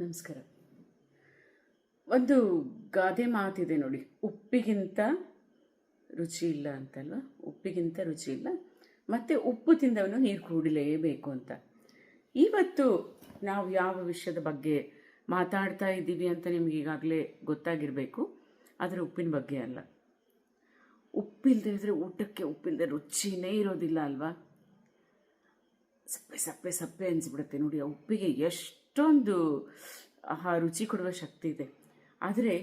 ನಮಸ್ಕಾರ. ಒಂದು ಗಾದೆ ಮಾತಿದೆ ನೋಡಿ. ಉಪ್ಪಿಗಿಂತ ರುಚಿ ಇಲ್ಲ ಅಂತಲ್ವ? ಉಪ್ಪಿಗಿಂತ ರುಚಿ ಇಲ್ಲ. ಮತ್ತು ಉಪ್ಪು ತಿಂದವನು ನೀರು ಕುಡಿಲೇಬೇಕು ಅಂತ. ಇವತ್ತು ನಾವು ಯಾವ ವಿಷಯದ ಬಗ್ಗೆ ಮಾತಾಡ್ತಾ ಇದ್ದೀವಿ ಅಂತ ನಿಮ್ಗೆ ಈಗಾಗಲೇ ಗೊತ್ತಾಗಿರಬೇಕು. ಆದರೆ ಉಪ್ಪಿನ ಬಗ್ಗೆ ಅಲ್ಲ. ಉಪ್ಪಿಲ್ಲದೆ ಇದ್ದರೆ ಊಟಕ್ಕೆ ಉಪ್ಪಿಲ್ಲದೆ ರುಚಿನೇ ಇರೋದಿಲ್ಲ ಅಲ್ವಾ? ಸಪ್ಪೆ ಸಪ್ಪೆ ಸಪ್ಪೆ ಅನಿಸ್ಬಿಡುತ್ತೆ ನೋಡಿ. ಆ ಉಪ್ಪಿಗೆ ಎಷ್ಟೊಂದು ಆ ರುಚಿ ಕೊಡುವ ಶಕ್ತಿ ಇದೆ. ಆದರೆ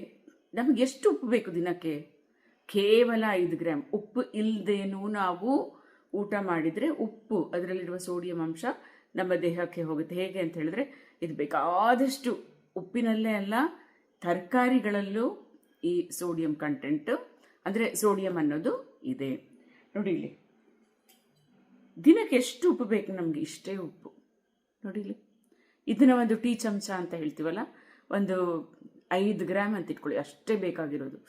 ನಮಗೆ ಎಷ್ಟು ಉಪ್ಪು ಬೇಕು ದಿನಕ್ಕೆ? ಕೇವಲ ಐದು ಗ್ರಾಮ್ ಉಪ್ಪು ಇಲ್ಲದೇನೂ ನಾವು ಊಟ ಮಾಡಿದರೆ ಉಪ್ಪು, ಅದರಲ್ಲಿರುವ ಸೋಡಿಯಂ ಅಂಶ ನಮ್ಮ ದೇಹಕ್ಕೆ ಹೋಗುತ್ತೆ. ಹೇಗೆ ಅಂತ ಹೇಳಿದ್ರೆ, ಇದು ಬೇಕಾದಷ್ಟು ಉಪ್ಪಿನಲ್ಲೇ ಅಲ್ಲ, ತರಕಾರಿಗಳಲ್ಲೂ ಈ ಸೋಡಿಯಂ ಕಂಟೆಂಟ್ ಅಂದರೆ ಸೋಡಿಯಂ ಅನ್ನೋದು ಇದೆ. ನೋಡಿ ಇಲ್ಲಿ. ದಿನಕ್ಕೆ ಎಷ್ಟು ಉಪ್ಪು ಬೇಕು ನಮಗೆ? ಇಷ್ಟೇ ಉಪ್ಪು. ನೋಡಿ ಇಲ್ಲಿ. ಇದನ್ನ ಒಂದು ಟೀ ಚಮಚ ಅಂತ ಹೇಳ್ತೀವಲ್ಲ? ಒಂದು ಐದು ಗ್ರಾಮ್ ಅಂತ ಇಟ್ಕೊಳ್ಳಿ, ಅಷ್ಟೇ ಬೇಕಾಗಿರೋದು.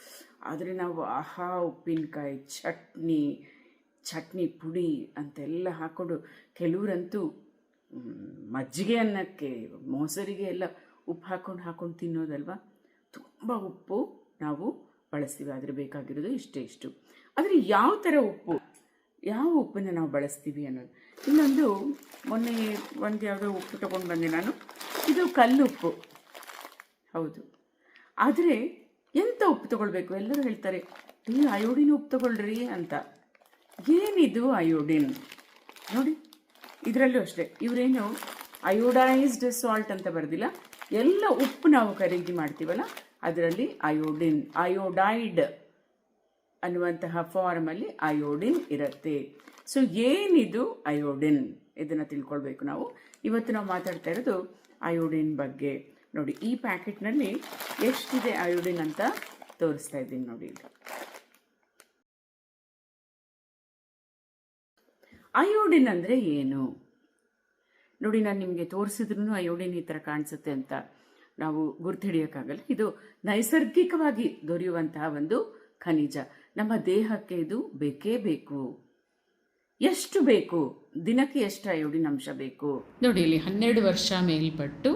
ಆದರೆ ನಾವು ಆಹಾ, ಉಪ್ಪಿನಕಾಯಿ, ಚಟ್ನಿ ಚಟ್ನಿ ಪುಡಿ ಅಂತೆಲ್ಲ ಹಾಕ್ಕೊಂಡು ಕೆಲವರಂತೂ ಮಜ್ಜಿಗೆ ಅನ್ನಕ್ಕೆ, ಮೊಸರಿಗೆ ಎಲ್ಲ ಉಪ್ಪು ಹಾಕ್ಕೊಂಡು ಹಾಕ್ಕೊಂಡು ತಿನ್ನೋದಲ್ವ? ತುಂಬ ಉಪ್ಪು ನಾವು ಬಳಸ್ತೀವಿ, ಆದರೆ ಬೇಕಾಗಿರೋದು ಇಷ್ಟೇ ಇಷ್ಟು. ಆದರೆ ಯಾವ ಥರ ಉಪ್ಪು? ಯಾವ ಉಪ್ಪನ್ನು ನಾವು ಬಳಸ್ತೀವಿ ಅನ್ನೋದು? ಇನ್ನೊಂದು, ಮೊನ್ನೆ ಒಂದು ಯಾವುದೋ ಉಪ್ಪು ತೊಗೊಂಡು ಬಂದೆ ನಾನು. ಇದು ಕಲ್ಲುಪ್ಪು. ಹೌದು. ಆದರೆ ಎಂಥ ಉಪ್ಪು ತಗೊಳ್ಬೇಕು? ಎಲ್ಲರೂ ಹೇಳ್ತಾರೆ ಈ ಅಯೋಡಿನ ಉಪ್ಪು ತಗೊಳ್ರಿ ಅಂತ. ಏನಿದು ಅಯೋಡಿನ್? ನೋಡಿ, ಇದರಲ್ಲೂ ಅಷ್ಟೇ. ಇವರೇನು ಅಯೋಡೈಸ್ಡ್ ಸಾಲ್ಟ್ ಅಂತ ಬರೆದಿಲ್ಲ. ಎಲ್ಲ ಉಪ್ಪು ನಾವು ಖರೀದಿ ಮಾಡ್ತೀವಲ್ಲ, ಅದರಲ್ಲಿ ಅಯೋಡಿನ್, ಅಯೋಡೈಡ್ ಅನ್ನುವಂತಹ ಫಾರ್ಮಲ್ಲಿ ಅಯೋಡಿನ್ ಇರುತ್ತೆ. ಸೊ ಏನಿದು ಅಯೋಡಿನ್ ಇದನ್ನು ತಿಳ್ಕೊಳ್ಬೇಕು ನಾವು. ಇವತ್ತು ನಾವು ಮಾತಾಡ್ತಾ ಇರೋದು ಅಯೋಡಿನ್ ಬಗ್ಗೆ. ನೋಡಿ, ಈ ಪ್ಯಾಕೆಟ್ನಲ್ಲಿ ಎಷ್ಟಿದೆ ಅಯೋಡಿನ್ ಅಂತ ತೋರಿಸ್ತಾ ಇದ್ದೀನಿ ನೋಡಿ ಅಯೋಡಿನ್ ಅಂದರೆ ಏನು? ನೋಡಿ, ನಾನು ನಿಮಗೆ ತೋರಿಸಿದ್ರು ಅಯೋಡಿನ್ ಈ ಥರ ಕಾಣಿಸುತ್ತೆ ಅಂತ ನಾವು ಗುರ್ತಿಡಿಯೋಕ್ಕಾಗಲ್ಲ. ಇದು ನೈಸರ್ಗಿಕವಾಗಿ ದೊರೆಯುವಂತಹ ಒಂದು ಖನಿಜ. ನಮ್ಮ ದೇಹಕ್ಕೆ ಇದು ಬೇಕೇ ಬೇಕು. ಎಷ್ಟು ಬೇಕು? ದಿನಕ್ಕೆ ಎಷ್ಟು ಅಯೋಡಿನ್ ಅಂಶ ಬೇಕು? ನೋಡಿ ಇಲ್ಲಿ ಹನ್ನೆರಡು ವರ್ಷ ಮೇಲ್ಪಟ್ಟು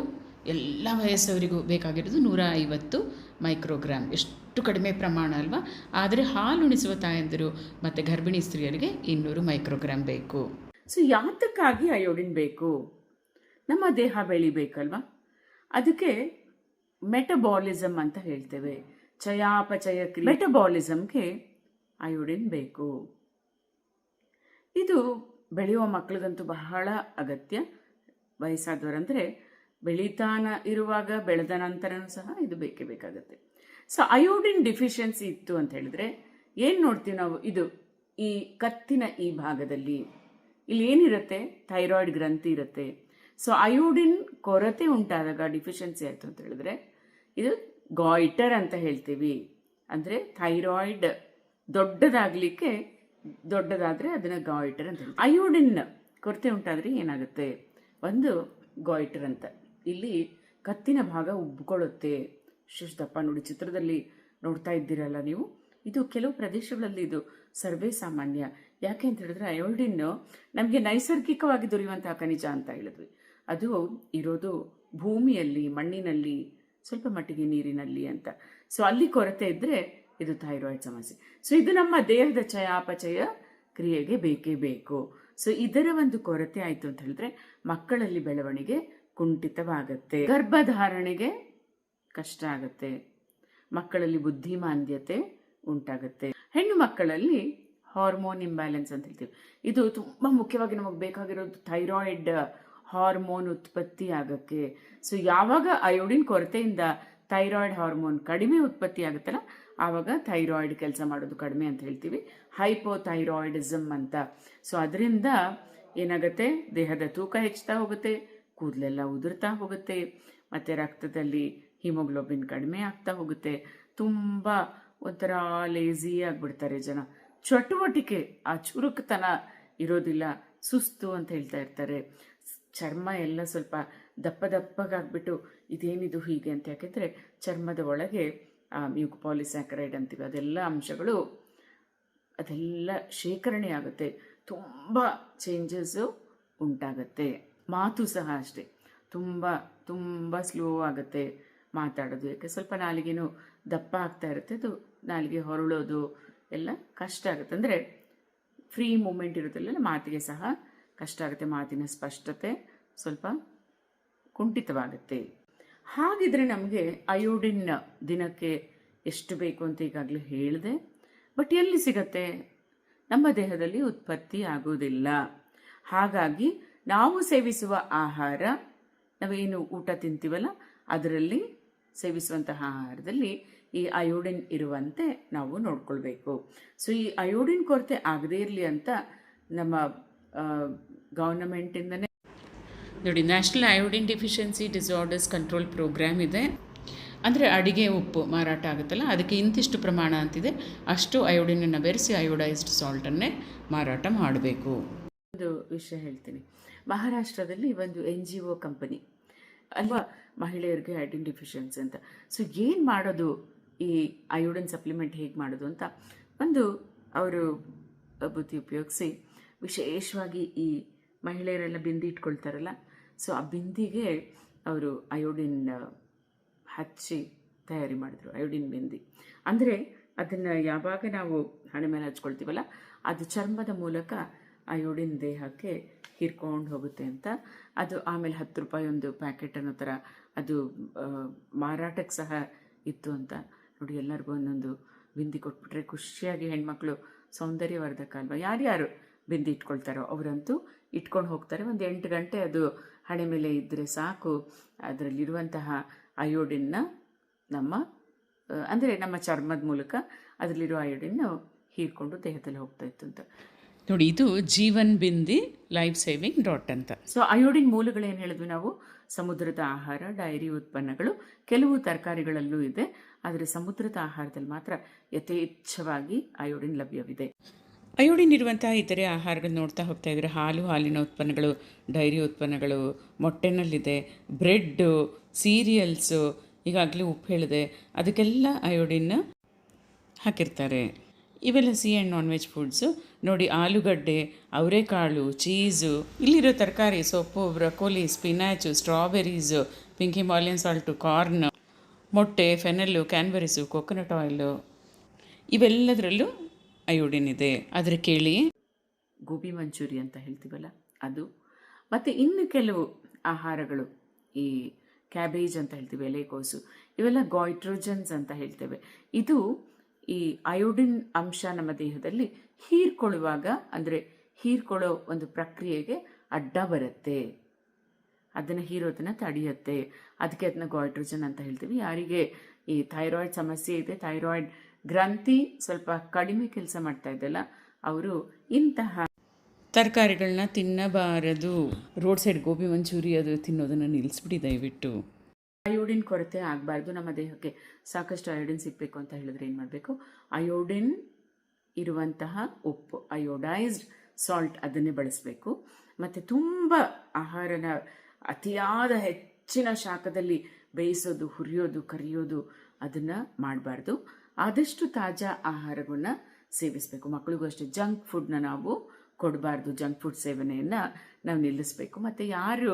ಎಲ್ಲ ವಯಸ್ಸವರಿಗೂ ಬೇಕಾಗಿರೋದು ನೂರ ಐವತ್ತು ಮೈಕ್ರೋಗ್ರಾಮ್ ಎಷ್ಟು ಕಡಿಮೆ ಪ್ರಮಾಣ ಅಲ್ವಾ? ಆದರೆ ಹಾಲುಣಿಸುವ ತಾಯಂದಿರು ಮತ್ತು ಗರ್ಭಿಣಿ ಸ್ತ್ರೀಯರಿಗೆ ಇನ್ನೂರು ಮೈಕ್ರೋಗ್ರಾಮ್ ಬೇಕು. ಸೊ ಯಾತಕ್ಕಾಗಿ ಅಯೋಡಿನ್ ಬೇಕು? ನಮ್ಮ ದೇಹ ಬೆಳಿಬೇಕಲ್ವಾ? ಅದಕ್ಕೆ ಮೆಟಬಾಲಿಸಮ್ ಅಂತ ಹೇಳ್ತೇವೆ. ಚಯಾಪಚಯ ಮೆಟಬಾಲಿಸಮ್ಗೆ ಅಯೋಡಿನ್ ಬೇಕು. ಇದು ಬೆಳೆಯುವ ಮಕ್ಕಳಿಗಂತೂ ಬಹಳ ಅಗತ್ಯ. ವಯಸ್ಸಾದವರಂದರೆ ಬೆಳೀತಾನ ಇರುವಾಗ ಬೆಳೆದ ನಂತರನೂ ಸಹ ಇದು ಬೇಕೇ ಬೇಕಾಗುತ್ತೆ. ಸೊ ಅಯೋಡಿನ್ ಡಿಫಿಷಿಯನ್ಸಿ ಇತ್ತು ಅಂತ ಹೇಳಿದ್ರೆ ಏನು ನೋಡ್ತೀವಿ ನಾವು? ಇದು ಈ ಕತ್ತಿನ ಈ ಭಾಗದಲ್ಲಿ ಇಲ್ಲಿ ಏನಿರುತ್ತೆ? ಥೈರಾಯ್ಡ್ ಗ್ರಂಥಿ ಇರುತ್ತೆ. ಸೊ ಅಯೋಡಿನ್ ಕೊರತೆ ಉಂಟಾದಾಗ ಡಿಫಿಷಿಯನ್ಸಿ ಆಯಿತು ಅಂತ ಹೇಳಿದ್ರೆ ಇದು ಗಾಯ್ಟರ್ ಅಂತ ಹೇಳ್ತೀವಿ. ಅಂದರೆ ಥೈರಾಯ್ಡ್ ದೊಡ್ಡದಾಗಲಿಕ್ಕೆ ದೊಡ್ಡದಾದರೆ ಅದನ್ನು ಗಾಯ್ಟರ್ ಅಂತ ಅಯೋಡಿನ್ ಕೊರತೆ ಉಂಟಾದರೆ ಏನಾಗುತ್ತೆ? ಒಂದು ಗಾಯ್ಟರ್ ಅಂತ. ಇಲ್ಲಿ ಕತ್ತಿನ ಭಾಗ ಉಬ್ಕೊಳ್ಳುತ್ತೆ. ಎಷ್ಟು ನೋಡಿ, ಚಿತ್ರದಲ್ಲಿ ನೋಡ್ತಾ ಇದ್ದೀರಲ್ಲ ನೀವು? ಇದು ಕೆಲವು ಪ್ರದೇಶಗಳಲ್ಲಿ ಇದು ಸರ್ವೇ ಸಾಮಾನ್ಯ. ಯಾಕೆ ಅಂತ ಹೇಳಿದ್ರೆ ಅಯೋಡಿನ್ನು ನಮಗೆ ನೈಸರ್ಗಿಕವಾಗಿ ದೊರೆಯುವಂತಹ ಖನಿಜ ಅಂತ ಹೇಳಿದ್ವಿ. ಅದು ಇರೋದು ಭೂಮಿಯಲ್ಲಿ, ಮಣ್ಣಿನಲ್ಲಿ, ಸ್ವಲ್ಪ ಮಟ್ಟಿಗೆ ನೀರಿನಲ್ಲಿ ಅಂತ. ಸೊ ಅಲ್ಲಿ ಕೊರತೆ ಇದ್ದರೆ ಇದು ಥೈರಾಯ್ಡ್ ಸಮಸ್ಯೆ. ಸೊ ಇದು ನಮ್ಮ ದೇಹದ ಚಯಾಪಚಯ ಕ್ರಿಯೆಗೆ ಬೇಕೇ ಬೇಕು. ಸೊ ಇದರ ಒಂದು ಕೊರತೆ ಆಯಿತು ಅಂತ ಹೇಳಿದ್ರೆ, ಮಕ್ಕಳಲ್ಲಿ ಬೆಳವಣಿಗೆ ಕುಂಠಿತವಾಗತ್ತೆ. ಗರ್ಭಧಾರಣೆಗೆ ಕಷ್ಟ ಆಗುತ್ತೆ. ಮಕ್ಕಳಲ್ಲಿ ಬುದ್ಧಿಮಾಂದ್ಯತೆ ಉಂಟಾಗುತ್ತೆ. ಹೆಣ್ಣು ಮಕ್ಕಳಲ್ಲಿ ಹಾರ್ಮೋನ್ ಇಂಬ್ಯಾಲೆನ್ಸ್ ಅಂತ ಹೇಳ್ತೀವಿ. ಇದು ತುಂಬ ಮುಖ್ಯವಾಗಿ ನಮಗೆ ಬೇಕಾಗಿರೋದು ಥೈರಾಯ್ಡ್ ಹಾರ್ಮೋನ್ ಉತ್ಪತ್ತಿ ಆಗಕ್ಕೆ. ಸೊ ಯಾವಾಗ ಅಯೋಡಿನ್ ಕೊರತೆಯಿಂದ ಥೈರಾಯ್ಡ್ ಹಾರ್ಮೋನ್ ಕಡಿಮೆ ಉತ್ಪತ್ತಿ ಆಗುತ್ತಲ್ಲ ಆವಾಗ ಥೈರಾಯ್ಡ್ ಕೆಲಸ ಮಾಡೋದು ಕಡಿಮೆ ಅಂತ ಹೇಳ್ತೀವಿ. ಹೈಪೋಥೈರಾಯ್ಡಿಸಮ್ ಅಂತ. ಸೊ ಅದರಿಂದ ಏನಾಗುತ್ತೆ? ದೇಹದ ತೂಕ ಹೆಚ್ಚುತ್ತಾ ಹೋಗುತ್ತೆ, ಕೂದಲೆಲ್ಲ ಉದುರ್ತಾ ಹೋಗುತ್ತೆ, ಮತ್ತು ರಕ್ತದಲ್ಲಿ ಹಿಮೋಗ್ಲೋಬಿನ್ ಕಡಿಮೆ ಆಗ್ತಾ ಹೋಗುತ್ತೆ. ತುಂಬ ಒಂಥರ ಲೇಜಿ ಆಗಿಬಿಡ್ತಾರೆ ಜನ. ಚಟುವಟಿಕೆ, ಆ ಚುರುಕುತನ ಇರೋದಿಲ್ಲ, ಸುಸ್ತು ಅಂತ ಹೇಳ್ತಾ ಇರ್ತಾರೆ. ಚರ್ಮ ಎಲ್ಲ ಸ್ವಲ್ಪ ದಪ್ಪ ದಪ್ಪಗಾಗ್ಬಿಟ್ಟು ಇದೇನಿದು ಹೀಗೆ ಅಂತ ಯಾಕೆಂದರೆ ಚರ್ಮದ ಒಳಗೆ ಮ್ಯೂಕ್ ಪಾಲಿಸ್ಯಾಕರೈಡ್ ಅಂತೀವಿ, ಅದೆಲ್ಲ ಅಂಶಗಳು ಅದೆಲ್ಲ ಶೇಖರಣೆ ಆಗುತ್ತೆ. ತುಂಬ ಚೇಂಜಸ್ಸು ಉಂಟಾಗತ್ತೆ. ಮಾತು ಸಹ ಅಷ್ಟೇ. ತುಂಬ ತುಂಬ ಸ್ಲೋ ಆಗುತ್ತೆ ಮಾತಾಡೋದು. ಯಾಕೆ ಸ್ವಲ್ಪ ನಾಲಿಗೆನೂ ದಪ್ಪ ಆಗ್ತಾ ಇರುತ್ತೆ, ಅದು ನಾಲಿಗೆ ಹೊರಳೋದು ಎಲ್ಲ ಕಷ್ಟ ಆಗುತ್ತೆ. ಅಂದರೆ ಫ್ರೀ ಮೂಮೆಂಟ್ ಇರೋದಲ್ಲ ಮಾತಿಗೆ ಸಹ ಕಷ್ಟ ಆಗುತ್ತೆ. ಮಾತಿನ ಸ್ಪಷ್ಟತೆ ಸ್ವಲ್ಪ ಕುಂಠಿತವಾಗುತ್ತೆ. ಹಾಗಿದ್ರೆ ನಮಗೆ ಅಯೋಡಿನ್ ದಿನಕ್ಕೆ ಎಷ್ಟು ಬೇಕು ಅಂತ ಈಗಾಗಲೇ ಹೇಳಿದೆ. ಬಟ್ ಎಲ್ಲಿ ಸಿಗತ್ತೆ? ನಮ್ಮ ದೇಹದಲ್ಲಿ ಉತ್ಪತ್ತಿ ಆಗುವುದಿಲ್ಲ. ಹಾಗಾಗಿ ನಾವು ಸೇವಿಸುವ ಆಹಾರ, ನಾವೇನು ಊಟ ತಿಂತೀವಲ್ಲ, ಅದರಲ್ಲಿ ಸೇವಿಸುವಂತಹ ಆಹಾರದಲ್ಲಿ ಈ ಅಯೋಡಿನ್ ಇರುವಂತೆ ನಾವು ನೋಡ್ಕೊಳ್ಬೇಕು. ಸೊ ಈ ಅಯೋಡಿನ್ ಕೊರತೆ ಆಗದೇ ಇರಲಿ ಅಂತ ನಮ್ಮ ಗೌರ್ನಮೆಂಟಿಂದನೇ ನೋಡಿ national iodine deficiency disorders control program ಇದೆ. ಅಂದರೆ ಅಡಿಗೆ ಉಪ್ಪು ಮಾರಾಟ ಆಗುತ್ತಲ್ಲ, ಅದಕ್ಕೆ ಇಂತಿಷ್ಟು ಪ್ರಮಾಣ ಅಂತಿದೆ. ಅಷ್ಟು ಅಯೋಡಿನನ್ನು ಬೆರೆಸಿ ಅಯೋಡೈಸ್ಡ್ ಸಾಲ್ಟನ್ನೇ ಮಾರಾಟ ಮಾಡಬೇಕು. ಒಂದು ವಿಷಯ ಹೇಳ್ತೀನಿ. ಮಹಾರಾಷ್ಟ್ರದಲ್ಲಿ ಒಂದು ಎನ್ ಜಿ ಒ ಕಂಪನಿ ಅಲ್ವಾ, ಮಹಿಳೆಯರಿಗೆ ಐಡಿನ್ ಡಿಫಿಷಿಯನ್ಸಿ ಅಂತ. ಸೊ ಏನು ಮಾಡೋದು ಈ ಅಯೋಡಿನ್ ಸಪ್ಲಿಮೆಂಟ್ ಹೇಗೆ ಮಾಡೋದು ಅಂತ ಒಂದು ಅವರು ಬುದ್ಧಿ ಉಪಯೋಗಿಸಿ, ವಿಶೇಷವಾಗಿ ಈ ಮಹಿಳೆಯರೆಲ್ಲ ಬಿಂದಿ ಇಟ್ಕೊಳ್ತಾರಲ್ಲ ಸೊ ಆ ಬಿಂದಿಗೆ ಅವರು ಅಯೋಡಿನ್ ಹಚ್ಚಿ ತಯಾರಿ ಮಾಡಿದ್ರು ಅಯೋಡಿನ್ ಬಿಂದಿ. ಅಂದರೆ ಅದನ್ನು ಯಾವಾಗ ನಾವು ಹಣೆ ಮೇಲೆ ಹಚ್ಕೊಳ್ತೀವಲ್ಲ, ಅದು ಚರ್ಮದ ಮೂಲಕ ಅಯೋಡಿನ್ ದೇಹಕ್ಕೆ ಹೀರ್ಕೊಂಡು ಹೋಗುತ್ತೆ ಅಂತ. ಅದು ಆಮೇಲೆ ಹತ್ತು ರೂಪಾಯಿ ಒಂದು ಪ್ಯಾಕೆಟ್ ಅನ್ನೋ ಥರ ಅದು ಮಾರಾಟಕ್ಕೆ ಸಹ ಇತ್ತು ಅಂತ. ನೋಡಿ, ಎಲ್ಲರಿಗೂ ಒಂದೊಂದು ಬಿಂದಿ ಕೊಟ್ಬಿಟ್ರೆ ಖುಷಿಯಾಗಿ ಹೆಣ್ಮಕ್ಳು ಸೌಂದರ್ಯವರ್ಧಕ ಅಲ್ವಾ? ಯಾರ್ಯಾರು ಬಿಂದಿ ಇಟ್ಕೊಳ್ತಾರೋ ಅವರಂತೂ ಇಟ್ಕೊಂಡು ಹೋಗ್ತಾರೆ. ಒಂದು ಎಂಟು ಗಂಟೆ ಅದು ಹಣೆ ಮೇಲೆ ಇದ್ದರೆ ಸಾಕು. ಅದರಲ್ಲಿರುವಂತಹ ಅಯೋಡಿನ್ನ ನಮ್ಮ ಅಂದರೆ ನಮ್ಮ ಚರ್ಮದ ಮೂಲಕ ಅದರಲ್ಲಿರೋ ಅಯೋಡಿನ್ ಹೀರ್ಕೊಂಡು ದೇಹದಲ್ಲಿ ಹೋಗ್ತಾ ಇತ್ತು ಅಂತ. ನೋಡಿ ಇದು Jeevan bindi life saving dot ಅಂತ. ಸೊ ಅಯೋಡಿನ್ ಮೂಲಗಳೇನು ಹೇಳಿದ್ವಿ ನಾವು? ಸಮುದ್ರದ ಆಹಾರ ಡೈರಿ ಉತ್ಪನ್ನಗಳು ಕೆಲವು ತರಕಾರಿಗಳಲ್ಲೂ ಇದೆ. ಆದರೆ ಸಮುದ್ರದ ಆಹಾರದಲ್ಲಿ ಮಾತ್ರ ಯಥೇಚ್ಛವಾಗಿ ಅಯೋಡಿನ್ ಲಭ್ಯವಿದೆ. ಅಯೋಡಿನ್ ಇರುವಂತಹ ಇತರೆ ಆಹಾರಗಳು ನೋಡ್ತಾ ಹೋಗ್ತಾ ಇದ್ರೆ ಹಾಲು, ಹಾಲಿನ ಉತ್ಪನ್ನಗಳು, ಡೈರಿ ಉತ್ಪನ್ನಗಳು, ಮೊಟ್ಟೆನಲ್ಲಿದೆ, ಬ್ರೆಡ್ಡು, ಸೀರಿಯಲ್ಸು, ಈಗಾಗಲೇ ಉಪ್ಪು ಹೇಳಿದೆ, ಅದಕ್ಕೆಲ್ಲ ಅಯೋಡಿನ್ ಹಾಕಿರ್ತಾರೆ. ಇವೆಲ್ಲ sea and non veg foods. ನೋಡಿ, ಆಲೂಗಡ್ಡೆ, ಅವರೆಕಾಳು, ಚೀಸು, ಇಲ್ಲಿರೋ ತರಕಾರಿ, ಸೊಪ್ಪು, broccoli, spinach, strawberries, pink Himalayan salt, corn, ಮೊಟ್ಟೆ, ಫೆನಲ್ಲು, ಕ್ಯಾನ್ಬರೀಸು, ಕೊಕೊನಟ್ ಆಯಿಲು, ಇವೆಲ್ಲದರಲ್ಲೂ ಅಯೋಡಿನ್ ಇದೆ. ಆದರೆ ಕೇಳಿ. ಗೋಬಿ ಮಂಚೂರಿ ಅಂತ ಹೇಳ್ತೀವಲ್ಲ, ಅದು. ಮತ್ತು ಇನ್ನು ಕೆಲವು ಆಹಾರಗಳು, ಈ ಕ್ಯಾಬೇಜ್ ಅಂತ ಹೇಳ್ತೀವಿ ಎಲೆಕೋಸು ಇವೆಲ್ಲ ಗಾಯ್ಟ್ರೋಜನ್ಸ್ ಅಂತ ಹೇಳ್ತೇವೆ. ಇದು ಈ ಅಯೋಡಿನ್ ಅಂಶ ನಮ್ಮ ದೇಹದಲ್ಲಿ ಹೀರ್ಕೊಳ್ಳುವಾಗ, ಅಂದರೆ ಹೀರ್ಕೊಳ್ಳೋ ಒಂದು ಪ್ರಕ್ರಿಯೆಗೆ ಅಡ್ಡ ಬರುತ್ತೆ. ಅದನ್ನು ಹೀರೋದನ್ನು ತಡೆಯುತ್ತೆ. ಅದಕ್ಕೆ ಅದನ್ನ ಗಾಯ್ಟ್ರೋಜನ್ ಅಂತ ಹೇಳ್ತೀವಿ. ಯಾರಿಗೆ ಈ ಥೈರಾಯ್ಡ್ ಸಮಸ್ಯೆ ಇದೆ, ಥೈರಾಯ್ಡ್ ಗ್ರಂಥಿ ಸ್ವಲ್ಪ ಕಡಿಮೆ ಕೆಲಸ ಮಾಡ್ತಾ ಇದ್ದಲ್ಲ ಅವರು ಇಂತಹ ತರಕಾರಿಗಳನ್ನ ತಿನ್ನಬಾರದು. ರೋಡ್ ಸೈಡ್ ಗೋಬಿ ಮಂಚೂರಿ ಅದು ತಿನ್ನೋದನ್ನು ನಿಲ್ಲಿಸ್ಬಿಡಿ ದಯವಿಟ್ಟು. ಅಯೋಡಿನ್ ಕೊರತೆ ಆಗಬಾರ್ದು. ನಮ್ಮ ದೇಹಕ್ಕೆ ಸಾಕಷ್ಟು ಅಯೋಡಿನ್ ಸಿಗಬೇಕು ಅಂತ ಹೇಳಿದ್ರೆ ಏನು ಮಾಡಬೇಕು? ಅಯೋಡಿನ್ ಇರುವಂತಹ ಉಪ್ಪು ಅಯೋಡೈಸ್ಡ್ ಸಾಲ್ಟ್ ಅದನ್ನೇ ಬಳಸಬೇಕು. ಮತ್ತು ತುಂಬ ಆಹಾರನ ಅತಿಯಾದ ಹೆಚ್ಚಿನ ಶಾಖದಲ್ಲಿ ಬೇಯಿಸೋದು ಹುರಿಯೋದು ಕರಿಯೋದು ಅದನ್ನು ಮಾಡಬಾರ್ದು. ಆದಷ್ಟು ತಾಜಾ ಆಹಾರಗಳನ್ನ ಸೇವಿಸಬೇಕು. ಮಕ್ಕಳಿಗೂ ಅಷ್ಟೇ ಜಂಕ್ ಫುಡ್ನ ನಾವು ಕೊಡಬಾರ್ದು. ಜಂಕ್ ಫುಡ್ ಸೇವನೆಯನ್ನು ನಾವು ನಿಲ್ಲಿಸಬೇಕು. ಮತ್ತು ಯಾರು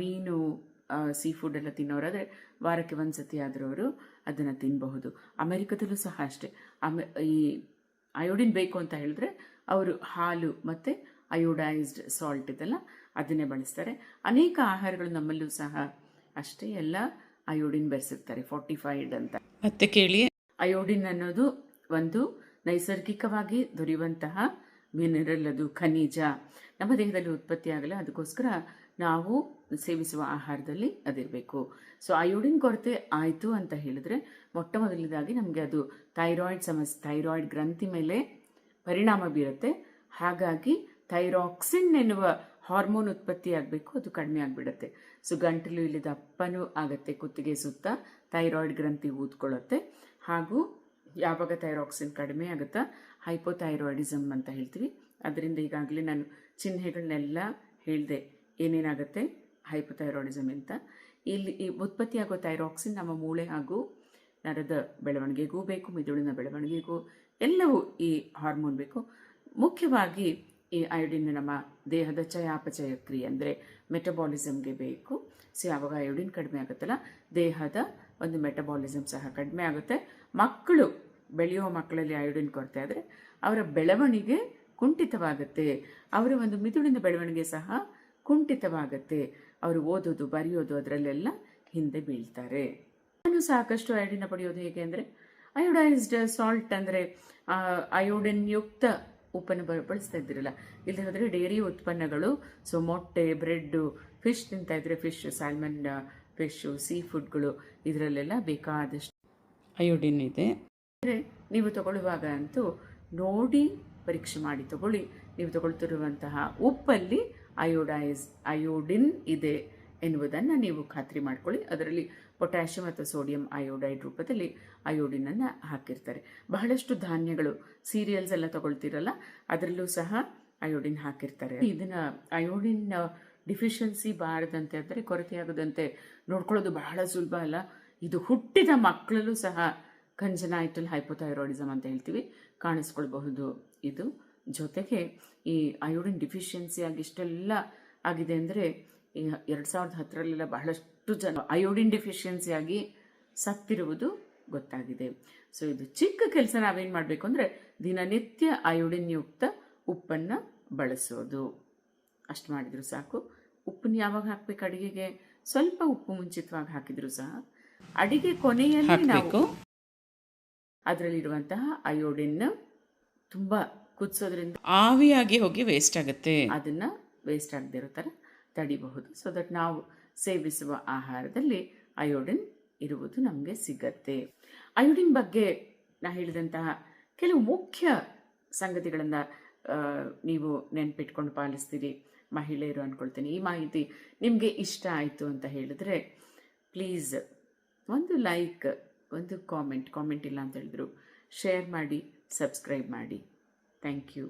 ಮೀನು ಸೀ ಫುಡ್ ಎಲ್ಲ ತಿನ್ನೋರಾದರೆ ವಾರಕ್ಕೆ ಒಂದು ಸತಿ ಆದರೂ ಅವರು ಅದನ್ನು ತಿನ್ನಬಹುದು ಅಮೆರಿಕದಲ್ಲೂ ಸಹ ಅಷ್ಟೇ. ಅಮೆ, ಈ ಅಯೋಡಿನ್ ಬೇಕು ಅಂತ ಹೇಳಿದ್ರೆ ಅವರು ಹಾಲು ಮತ್ತು ಅಯೋಡೈಸ್ಡ್ ಸಾಲ್ಟ್ ಇದೆಲ್ಲ ಅದನ್ನೇ ಬಳಸ್ತಾರೆ. ಅನೇಕ ಆಹಾರಗಳು ನಮ್ಮಲ್ಲೂ ಸಹ ಅಷ್ಟೇ ಎಲ್ಲ ಅಯೋಡಿನ್ ಬೆರೆಸಿರ್ತಾರೆ ಫಾರ್ಟಿಫೈಡ್ ಅಂತ. ಮತ್ತೆ ಕೇಳಿ. ಅಯೋಡಿನ್ ಅನ್ನೋದು ಒಂದು ನೈಸರ್ಗಿಕವಾಗಿ ದೊರೆಯುವಂತಹ ಮಿನರಲ್ ಅದು ಖನಿಜ. ನಮ್ಮ ದೇಹದಲ್ಲಿ ಉತ್ಪತ್ತಿಯಾಗಲ್ಲ ಅದಕ್ಕೋಸ್ಕರ ನಾವು ಸೇವಿಸುವ ಆಹಾರದಲ್ಲಿ ಅದಿರಬೇಕು. ಸೊ ಅಯೋಡಿನ್ ಕೊರತೆ ಆಯಿತು ಅಂತ ಹೇಳಿದ್ರೆ ಮೊಟ್ಟ ಮೊದಲನೇದಾಗಿ ನಮಗೆ ಅದು ಥೈರಾಯ್ಡ್ ಸಮಸ್ಯೆ ಥೈರಾಯ್ಡ್ ಗ್ರಂಥಿ ಮೇಲೆ ಪರಿಣಾಮ ಬೀರುತ್ತೆ. ಹಾಗಾಗಿ ಥೈರಾಕ್ಸಿನ್ ಎನ್ನುವ ಹಾರ್ಮೋನ್ ಉತ್ಪತ್ತಿ ಆಗಬೇಕು, ಅದು ಕಡಿಮೆ ಆಗಿಬಿಡುತ್ತೆ. ಸೊ, ಗಂಟಲು ಇಲ್ಲಿ ದಪ್ಪನೂ ಆಗುತ್ತೆ, ಕುತ್ತಿಗೆ ಸುತ್ತ ಥೈರಾಯ್ಡ್ ಗ್ರಂಥಿ ಊದ್ಕೊಳ್ಳುತ್ತೆ. ಹಾಗೂ ಯಾವಾಗ ಥೈರಾಕ್ಸಿನ್ ಕಡಿಮೆ ಆಗುತ್ತಾ, ಹೈಪೋಥೈರಾಯ್ಡಿಸಮ್ ಅಂತ ಹೇಳ್ತೀವಿ. ಅದರಿಂದ ಈಗಾಗಲೇ ನಾನು ಚಿಹ್ನೆಗಳನ್ನೆಲ್ಲ ಹೇಳಿದೆ, ಏನೇನಾಗುತ್ತೆ, ಹೈಪೋಥೈರಾಯ್ಡಿಸಮ್ ಅಂತ. ಇಲ್ಲಿ ಈ ಉತ್ಪತ್ತಿಯಾಗೋ ಥೈರಾಕ್ಸಿನ್ ನಮ್ಮ ಮೂಳೆ ಹಾಗೂ ನರದ ಬೆಳವಣಿಗೆಗೂ ಬೇಕು, ಮಿದುಳಿನ ಬೆಳವಣಿಗೆಗೂ ಎಲ್ಲವೂ ಈ ಹಾರ್ಮೋನ್ ಬೇಕು. ಮುಖ್ಯವಾಗಿ ಈ ಅಯೋಡಿನ್ ನಮ್ಮ ದೇಹದ ಚಯಾಪಚಯ ಕ್ರಿಯೆ ಅಂದರೆ ಮೆಟಬಾಲಿಸಮ್ಗೆ ಬೇಕು. ಸೊ ಯಾವಾಗ ಅಯೋಡಿನ್ ಕಡಿಮೆ ಆಗುತ್ತಲ್ಲ, ದೇಹದ ಒಂದು ಮೆಟಬಾಲಿಸಮ್ ಸಹ ಕಡಿಮೆ ಆಗುತ್ತೆ. ಮಕ್ಕಳು, ಬೆಳೆಯುವ ಮಕ್ಕಳಲ್ಲಿ ಅಯೋಡಿನ್ ಕೊರತೆ ಆದರೆ ಅವರ ಬೆಳವಣಿಗೆ ಕುಂಠಿತವಾಗುತ್ತೆ. ಅವರ ಒಂದು ಮಿದುಳಿನ ಬೆಳವಣಿಗೆ ಸಹ ಕುಂಠಿತವಾಗುತ್ತೆ. ಅವರು ಓದೋದು, ಬರೆಯೋದು, ಅದರಲ್ಲೆಲ್ಲ ಹಿಂದೆ ಬೀಳ್ತಾರೆ. ನಾನು ಸಾಕಷ್ಟು ಅಯೋಡಿನ ಪಡೆಯೋದು ಹೇಗೆ ಅಂದರೆ ಅಯೋಡೈಸ್ಡ್ ಸಾಲ್ಟ್ ಅಂದರೆ ಅಯೋಡಿನ್ ಯುಕ್ತ ಉಪ್ಪನ್ನು ಬಳಸ್ತಾ ಇದ್ದಿರಲ್ಲ. ಇಲ್ಲದೆ ಹೋದರೆ ಡೈರಿ ಉತ್ಪನ್ನಗಳು ಸೊ ಮೊಟ್ಟೆ ಬ್ರೆಡ್ಡು ಫಿಶ್ ತಿಂತಾ ಇದ್ರೆ ಫಿಶ್ ಸ್ಯಾಲ್ಮನ್ ಫಿಶ್ಶು ಸೀ ಫುಡ್ಗಳು ಇದರಲ್ಲೆಲ್ಲ ಬೇಕಾದಷ್ಟು ಅಯೋಡಿನ್ ಇದೆ. ಅಂದರೆ ನೀವು ತಗೊಳ್ಳುವಾಗ ಅಂತೂ ನೋಡಿ ಪರೀಕ್ಷೆ ಮಾಡಿ ತಗೊಳ್ಳಿ. ನೀವು ತಗೊಳ್ತಿರುವಂತಹ ಉಪ್ಪಲ್ಲಿ ಅಯೋಡೈಸ್ ಅಯೋಡಿನ್ ಇದೆ ಎನ್ನುವುದನ್ನು ನೀವು ಖಾತ್ರಿ ಮಾಡ್ಕೊಳ್ಳಿ. ಅದರಲ್ಲಿ ಪೊಟ್ಯಾಷಿಯಂ ಅಥವಾ ಸೋಡಿಯಂ ಅಯೋಡೈಡ್ ರೂಪದಲ್ಲಿ ಅಯೋಡಿನನ್ನು ಹಾಕಿರ್ತಾರೆ. ಬಹಳಷ್ಟು ಧಾನ್ಯಗಳು ಸೀರಿಯಲ್ಸ್ ಎಲ್ಲ ತಗೊಳ್ತಿರಲ್ಲ, ಅದರಲ್ಲೂ ಸಹ ಅಯೋಡಿನ್ ಹಾಕಿರ್ತಾರೆ. ಇದನ್ನು ಅಯೋಡಿನ್ ಡಿಫಿಷಿಯನ್ಸಿ ಬಾರದಂತೆ ಅಂದರೆ ಕೊರತೆಯಾಗದಂತೆ ನೋಡ್ಕೊಳ್ಳೋದು ಬಹಳ ಸುಲಭ ಅಲ್ಲ. ಇದು ಹುಟ್ಟಿದ ಮಕ್ಕಳಲ್ಲೂ ಸಹ ಕಂಜನೈಟಲ್ ಹೈಪೋಥೈರಾಯ್ಡಿಸಮ್ ಅಂತ ಹೇಳ್ತೀವಿ. ಕಾಣಿಸ್ಕೊಳ್ಬಹುದು ಇದು. ಜೊತೆಗೆ ಈ ಅಯೋಡಿನ್ ಡಿಫಿಷಿಯನ್ಸಿ ಆಗಿ ಇಷ್ಟೆಲ್ಲ ಆಗಿದೆ ಅಂದರೆ ಎರಡು ಸಾವಿರದ ಹತ್ತರಲ್ಲೆಲ್ಲ ಬಹಳಷ್ಟು ಜನ ಅಯೋಡಿನ್ ಡೆಫಿಷಿಯನ್ಸಿ ಆಗಿ ಸತ್ತಿರುವುದು ಗೊತ್ತಾಗಿದೆ. ಸೊ ಇದು ಚಿಕ್ಕ ಕೆಲಸ ನಾವೇನು ಮಾಡಬೇಕು ಅಂದರೆ ದಿನನಿತ್ಯ ಅಯೋಡಿನ್ ಯುಕ್ತ ಉಪ್ಪನ್ನು ಬಳಸೋದು. ಅಷ್ಟು ಮಾಡಿದ್ರು ಸಾಕು. ಉಪ್ಪನ್ನು ಯಾವಾಗ ಹಾಕ್ಬೇಕು ಅಡಿಗೆಗೆ? ಸ್ವಲ್ಪ ಉಪ್ಪು ಮುಂಚಿತವಾಗಿ ಹಾಕಿದ್ರು ಸಹ. ಅಡಿಗೆ ಕೊನೆಯಲ್ಲಿ ನಾವು ಅದರಲ್ಲಿರುವಂತಹ ಅಯೋಡಿನ್ ತುಂಬಾ ಕುದಿಸೋದ್ರಿಂದ ಆವಿಯಾಗಿ ಹೋಗಿ ವೇಸ್ಟ್ ಆಗುತ್ತೆ. ಅದನ್ನ ವೇಸ್ಟ್ ಆಗದೆ ಇರೋ ತರ ತಡಿಬಹುದು. ಸೊ ದಟ್ ನಾವು ಸೇವಿಸುವ ಆಹಾರದಲ್ಲಿ ಅಯೋಡಿನ್ ಇರುವುದು ನಮಗೆ ಸಿಗತ್ತೆ. ಅಯೋಡಿನ್ ಬಗ್ಗೆ ನಾ ಹೇಳಿದಂತಹ ಕೆಲವು ಮುಖ್ಯ ಸಂಗತಿಗಳನ್ನು ನೀವು ನೆನ್ಪಿಟ್ಕೊಂಡು ಪಾಲಿಸ್ತೀರಿ, ಮಹಿಳೆಯರು ಅಂದ್ಕೊಳ್ತೀನಿ ಈ ಮಾಹಿತಿ ನಿಮಗೆ ಇಷ್ಟ ಆಯಿತು ಅಂತ ಹೇಳಿದ್ರೆ ಪ್ಲೀಸ್ ಒಂದು ಲೈಕ್ ಒಂದು ಕಾಮೆಂಟ್ ಕಾಮೆಂಟ್ ಇಲ್ಲ ಅಂತ ಹೇಳಿದ್ರು ಶೇರ್ ಮಾಡಿ ಸಬ್ಸ್ಕ್ರೈಬ್ ಮಾಡಿ. Thank you